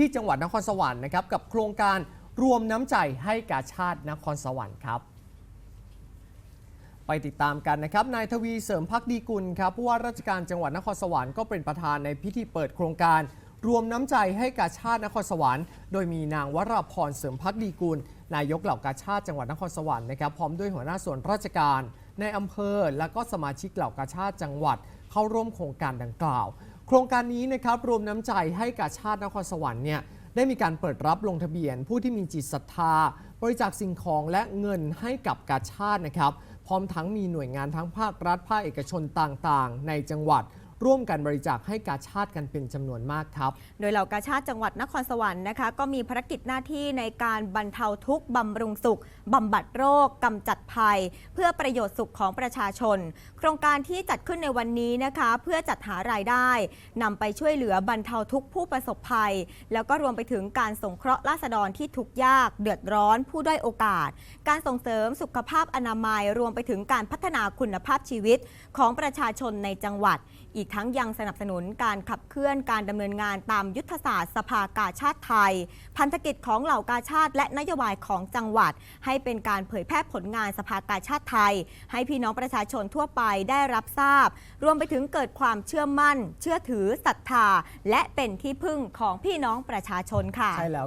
ที่จังหวัดนครสวรรค์นะครับกับโครงการรวมน้ำใจให้กาชาตินครสวรรค์ครับไปติดตามกันนะครับ นายทวีเสริมพักดีกุลครับผู้ว่าราชการจังหวัดนครสวรรค์ก็เป็นประธานในพิธีเปิดโครงการ รวมน้ำใจให้กาชาตินครสวรรค์ โดยมีนางวราพรเสริมพักดีกุล นายกเหล่ากาชาติจังหวัดนครสวรรค์นะครับพร้อมด้วยหัวหน้าส่วนราชการ ในอำเภอ และก็สมาชิกเหล่ากาชาติจังหวัดเข้าร่วมโครงการดังกล่าว โครงการนี้นะครับรวมน้ำใจให้กับชาตินครสวรรค์เนี่ยได้มีการเปิดรับลงทะเบียน ผู้ที่มีจิตศรัทธา บริจาคสิ่งของและเงินให้กับกาชาตินะครับ พร้อมทั้งมีหน่วยงานทั้งภาครัฐภาคเอกชนต่างๆ ในจังหวัด ร่วมกันบริจาคให้กาชาติกันเป็นจำนวนมากครับ โดยเหล่ากาชาติจังหวัดนครสวรรค์นะคะ ก็มีภารกิจหน้าที่ในการบรรเทาทุกข์บำรุงสุขบำบัดโรคกำจัดภัย เพื่อประโยชน์สุขของประชาชน โครงการที่จัดขึ้นในวันนี้นะคะ เพื่อจัดหารายได้นำไปช่วยเหลือบรรเทาทุกข์ผู้ประสบภัย แล้วก็รวมไปถึงการสงเคราะห์ราษฎรที่ทุกข์ยาก เดือดร้อนผู้ด้อยโอกาส การส่งเสริมสุขภาพอนามัย รวมไปถึงการพัฒนาคุณภาพชีวิตของประชาชนในจังหวัดอีกทั้งยังสนับสนุนการขับเคลื่อนการดำเนินงานตามยุทธศาสตร์สภากาชาติไทย พันธกิจของเหล่ากาชาติและนโยบายของจังหวัด ให้เป็นการเผยแพร่ผลงานสภากาชาติไทย ให้พี่น้องประชาชนทั่วไปได้รับทราบ รวมไปถึงเกิดความเชื่อมั่น เชื่อถือศรัทธา และเป็นที่พึ่งของพี่น้องประชาชนค่ะใช่แล้ว